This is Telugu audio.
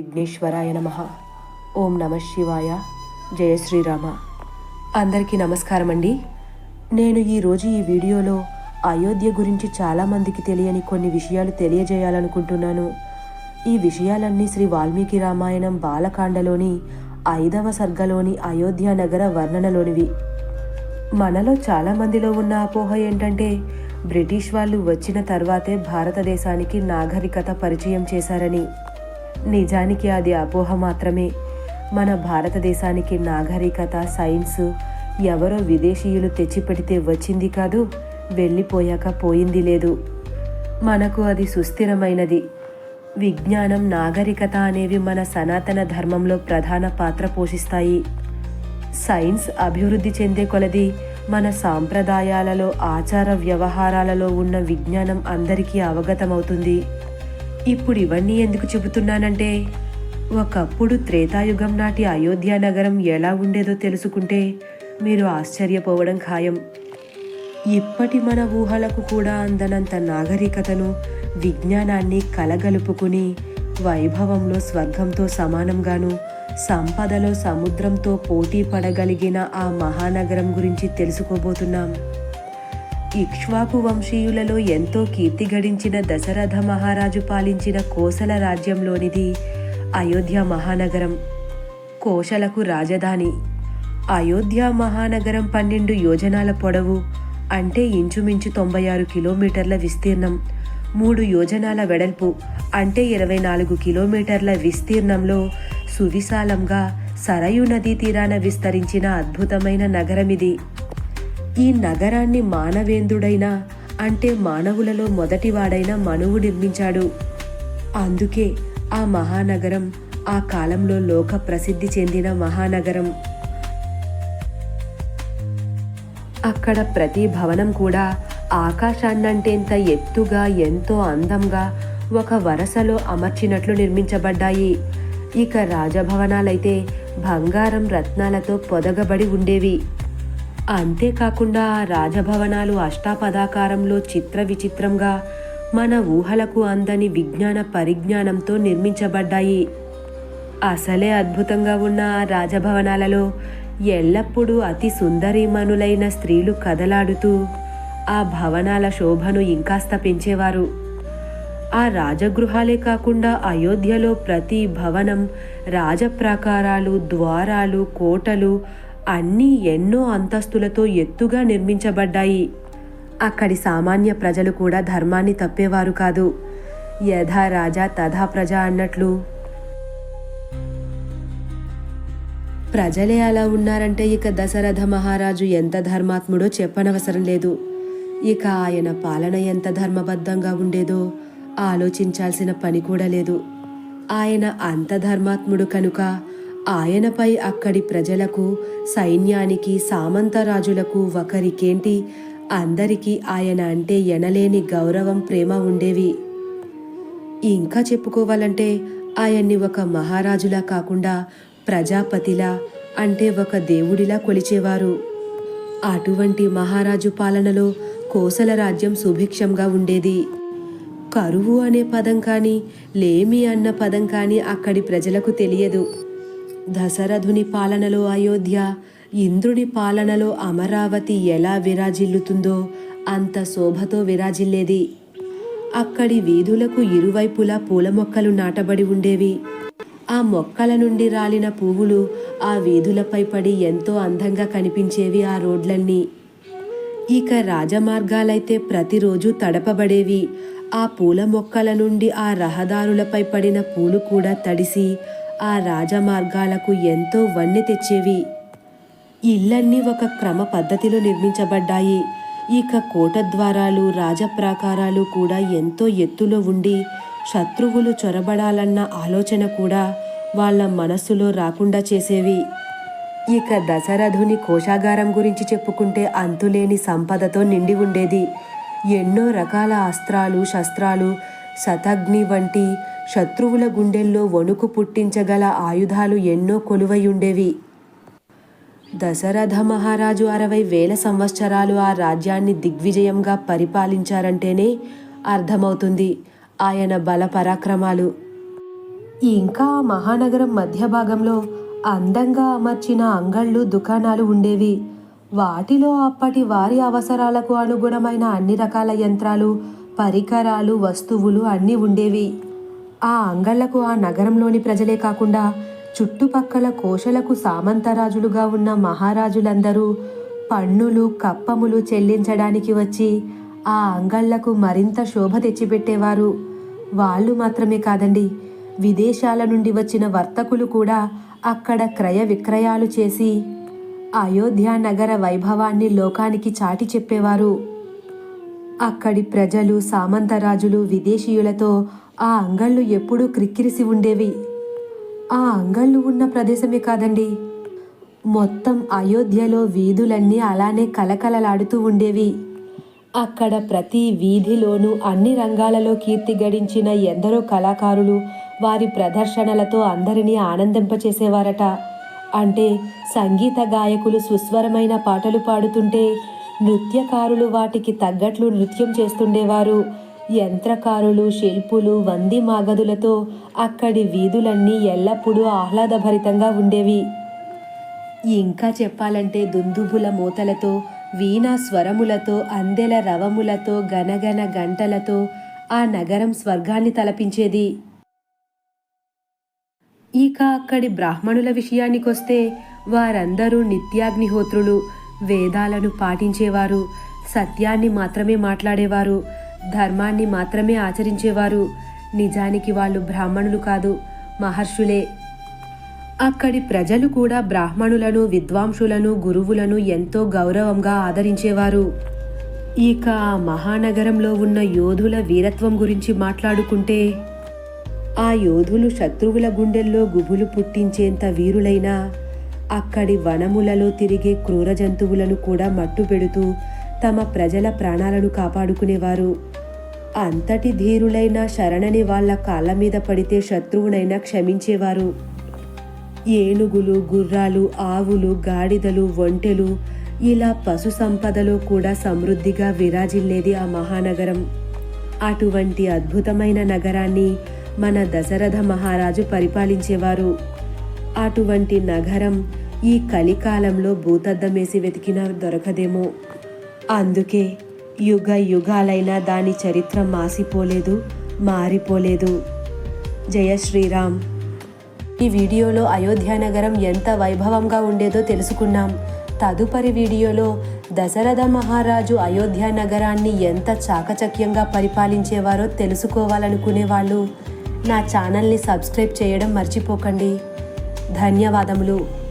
విఘ్నేశ్వరాయ నమ. ఓం నమ శివాయ. జయ శ్రీరామ. అందరికీ నమస్కారం అండి నేను ఈరోజు ఈ వీడియోలో అయోధ్య గురించి చాలామందికి తెలియని కొన్ని విషయాలు తెలియజేయాలనుకుంటున్నాను. ఈ విషయాలన్నీ శ్రీ వాల్మీకి రామాయణం బాలకాండలోని ఐదవ సర్గలోని అయోధ్య నగర వర్ణనలోనివి. మనలో చాలా మందిలో ఉన్న అపోహ ఏంటంటే బ్రిటిష్ వాళ్ళు వచ్చిన తర్వాతే భారతదేశానికి నాగరికత పరిచయం చేశారని. నిజానికి అది అపోహ మాత్రమే. మన భారతదేశానికి నాగరికత సైన్స్ ఎవరో విదేశీయులు తెచ్చిపెడితే వచ్చింది కాదు వెళ్ళిపోయాక పోయింది లేదు. మనకు అది సుస్థిరమైనది. విజ్ఞానం నాగరికత అనేవి మన సనాతన ధర్మంలో ప్రధాన పాత్ర పోషిస్తాయి. సైన్స్ అభివృద్ధి చెందే కొలది మన సాంప్రదాయాలలో ఆచార వ్యవహారాలలో ఉన్న విజ్ఞానం అందరికీ అవగతమవుతుంది. ఇప్పుడు ఇవన్నీ ఎందుకు చెబుతున్నానంటే ఒకప్పుడు త్రేతాయుగం నాటి అయోధ్య నగరం ఎలా ఉండేదో తెలుసుకుంటే మీరు ఆశ్చర్యపోవడం ఖాయం. ఇప్పటి మన ఊహలకు కూడా అందనంత నాగరికతను విజ్ఞానాన్ని కలగలుపుకుని వైభవంలో స్వర్గంతో సమానంగాను సంపదలో సముద్రంతో పోటీ పడగలిగిన ఆ మహానగరం గురించి తెలుసుకోబోతున్నాం. ఇక్ష్వాకు వంశీయులలో ఎంతో కీర్తి గడించిన దశరథ మహారాజు పాలించిన కోసల రాజ్యంలోనిది అయోధ్య మహానగరం. కోశలకు రాజధాని. అయోధ్య మహానగరం పన్నెండు యోజనాల పొడవు అంటే ఇంచుమించు తొంభై ఆరు కిలోమీటర్ల విస్తీర్ణం. మూడు యోజనాల వెడల్పు అంటే ఇరవై నాలుగు కిలోమీటర్ల విస్తీర్ణంలో సువిశాలంగా సరయు నదీ తీరాన విస్తరించిన అద్భుతమైన నగరమిది. ఈ నగరాన్ని మానవేంద్రుడైన అంటే మానవులలో మొదటివాడైన మనువు నిర్మించాడు. అందుకే ఆ మహానగరం ఆ కాలంలో లోక ప్రసిద్ధి చెందిన మహానగరం. అక్కడ ప్రతి భవనం కూడా ఆకాశాన్నంటేంత ఎత్తుగా ఎంతో అందంగా ఒక వరసలో అమర్చినట్లు నిర్మించబడ్డాయి. ఇక రాజభవనాలైతే బంగారం రత్నాలతో పొదగబడి ఉండేవి. అంతేకాకుండా ఆ రాజభవనాలు అష్టాపదాకారంలో చిత్ర విచిత్రంగా మన ఊహలకు అందని విజ్ఞాన పరిజ్ఞానంతో నిర్మించబడ్డాయి. అసలే అద్భుతంగా ఉన్న రాజభవనాలలో ఎల్లప్పుడూ అతి సుందరీమణులైన స్త్రీలు కదలాడుతూ ఆ భవనాల శోభను ఇంకాస్త పెంచేవారు. ఆ రాజగృహాలే కాకుండా అయోధ్యలో ప్రతి భవనం రాజప్రాకారాలు ద్వారాలు కోటలు అన్నీ ఎన్నో అంతస్తులతో ఎత్తుగా నిర్మించబడ్డాయి. అక్కడి సామాన్య ప్రజలు కూడా ధర్మాన్ని తప్పేవారు కాదు. యథా రాజా తథా ప్రజ అన్నట్లు. ప్రజలే అలా ఉన్నారంటే ఇక దశరథ మహారాజు ఎంత ధర్మాత్ముడో చెప్పనవసరం లేదు. ఇక ఆయన పాలన ఎంత ధర్మబద్ధంగా ఉండేదో ఆలోచించాల్సిన పని కూడా లేదు. ఆయన అంత ధర్మాత్ముడు కనుక ఆయనపై అక్కడి ప్రజలకు సైన్యానికి సామంతరాజులకు ఒకరికేంటి అందరికీ ఆయన అంటే ఎనలేని గౌరవం ప్రేమ ఉండేవి. ఇంకా చెప్పుకోవాలంటే ఆయన్ని ఒక మహారాజులా కాకుండా ప్రజాపతిలా అంటే ఒక దేవుడిలా కొలిచేవారు. అటువంటి మహారాజు పాలనలో కోసల రాజ్యం సుభిక్షంగా ఉండేది. కరువు అనే పదం కానీ లేమి అన్న పదం కానీ అక్కడి ప్రజలకు తెలియదు. దశరథుని పాలనలో అయోధ్య ఇంద్రుని పాలనలో అమరావతి ఎలా విరాజిల్లుతుందో అంత శోభతో విరాజిల్లేది. అక్కడి వీధులకు ఇరువైపులా పూల మొక్కలు నాటబడి ఉండేవి. ఆ మొక్కల నుండి రాలిన పువ్వులు ఆ వీధులపై పడి ఎంతో అందంగా కనిపించేవి ఆ రోడ్లన్నీ. ఇక రాజమార్గాలైతే ప్రతిరోజు తడపబడేవి. ఆ పూల మొక్కల నుండి ఆ రహదారులపై పడిన పూలు కూడా తడిసి ఆ రాజమార్గాలకు ఎంతో వన్నె తెచ్చేవి. ఇళ్ళన్నీ ఒక క్రమ పద్ధతిలో నిర్మించబడ్డాయి. ఇక కోట ద్వారాలు రాజప్రాకారాలు కూడా ఎంతో ఎత్తులో ఉండి శత్రువులు చొరబడాలన్న ఆలోచన కూడా వాళ్ళ మనస్సులో రాకుండా చేసేవి. ఇక దశరథుని కోశాగారం గురించి చెప్పుకుంటే అంతులేని సంపదతో నిండి ఉండేది. ఎన్నో రకాల అస్త్రాలు శస్త్రాలు శతగ్ని వంటి శత్రువుల గుండెల్లో వణుకు పుట్టించగల ఆయుధాలు ఎన్నో కొలువై ఉండేవి దశరథ మహారాజు అరవై వేల సంవత్సరాలు ఆ రాజ్యాన్ని దిగ్విజయంగా పరిపాలించారంటేనే అర్థమవుతుంది ఆయన బల పరాక్రమాలు ఇంకా ఆ మహానగరం మధ్య భాగంలో అందంగా అమర్చిన అంగళ్ళు దుకాణాలు ఉండేవి. వాటిలో అప్పటి వారి అవసరాలకు అనుగుణమైన అన్ని రకాల యంత్రాలు పరికరాలు వస్తువులు అన్నీ ఉండేవి. ఆ అంగళ్ళకు ఆ నగరంలోని ప్రజలే కాకుండా చుట్టుపక్కల కోశలకు సామంతరాజులుగా ఉన్న మహారాజులందరూ పన్నులు కప్పములు చెల్లించడానికి వచ్చి ఆ అంగళ్ళకు మరింత శోభ తెచ్చిపెట్టేవారు. వాళ్ళు మాత్రమే కాదండి విదేశాల నుండి వచ్చిన వర్తకులు కూడా అక్కడ క్రయ విక్రయాలు చేసి అయోధ్య నగర వైభవాన్ని లోకానికి చాటి చెప్పేవారు. అక్కడి ప్రజలు సామంతరాజులు విదేశీయులతో ఆ అంగళ్ళు ఎప్పుడూ క్రిక్కిరిసి ఉండేవి. ఆ అంగళ్ళు ఉన్న ప్రదేశమే కాదండి. మొత్తం అయోధ్యలో వీధులన్నీ అలానే కలకలలాడుతూ ఉండేవి. అక్కడ ప్రతి వీధిలోనూ అన్ని రంగాలలో కీర్తి గడించిన ఎందరో కళాకారులు వారి ప్రదర్శనలతో అందరినీ ఆనందింపచేసేవారట. అంటే సంగీత గాయకులు సుస్వరమైన పాటలు పాడుతుంటే నృత్యకారులు వాటికి తగ్గట్లు నృత్యం చేస్తుండేవారు. యంత్రకారులు శిల్పులు వంది మాగదులతో అక్కడి వీధులన్నీ ఎల్లప్పుడూ ఆహ్లాదభరితంగా ఉండేవి. ఇంకా చెప్పాలంటే దుందుబుల మూతలతో వీణా స్వరములతో అందెల రవములతో గనగన గంటలతో ఆ నగరం స్వర్గాన్ని తలపించేది. ఇక అక్కడి బ్రాహ్మణుల విషయానికొస్తే వారందరూ నిత్యాగ్నిహోత్రులు వేదాలను పాటించేవారు సత్యాన్ని మాత్రమే మాట్లాడేవారు ధర్మాన్ని మాత్రమే ఆచరించేవారు. నిజానికి వాళ్ళు బ్రాహ్మణులు కాదు మహర్షులే. అక్కడి ప్రజలు కూడా బ్రాహ్మణులను విద్వాంసులను గురువులను ఎంతో గౌరవంగా ఆదరించేవారు. ఇక మహానగరంలో ఉన్న యోధుల వీరత్వం గురించి మాట్లాడుకుంటే ఆ యోధులు శత్రువుల గుండెల్లో గుబులు పుట్టించేంత వీరులైనా అక్కడి వనములలో తిరిగే క్రూర జంతువులను కూడా మట్టుపెడుతూ తమ ప్రజల ప్రాణాలను కాపాడుకునేవారు. అంతటి ధీరులైన శరణని వాళ్ళ కాళ్ళ మీద పడితే శత్రువునైనా క్షమించేవారు. ఏనుగులు గుర్రాలు ఆవులు గాడిదలు ఒంటెలు ఇలా పశు సంపదలో కూడా సమృద్ధిగా విరాజిల్లేది ఆ మహానగరం. అటువంటి అద్భుతమైన నగరాన్ని మన దశరథ మహారాజు పరిపాలించేవారు. అటువంటి నగరం ఈ కలికాలంలో భూతద్దమేసి వెతికినా దొరకదేమో. అందుకే యుగ యుగాలైనా దాని చరిత్ర మాసిపోలేదు మారిపోలేదు. జయ శ్రీరామ్. ఈ వీడియోలో అయోధ్యానగరం ఎంత వైభవంగా ఉండేదో తెలుసుకున్నాం. తదుపరి వీడియోలో దశరథ మహారాజు అయోధ్య నగరాన్ని ఎంత చాకచక్యంగా పరిపాలించేవారో తెలుసుకోవాలనుకునే వాళ్ళు నా ఛానల్ని సబ్స్క్రైబ్ చేయడం మర్చిపోకండి. ధన్యవాదములు.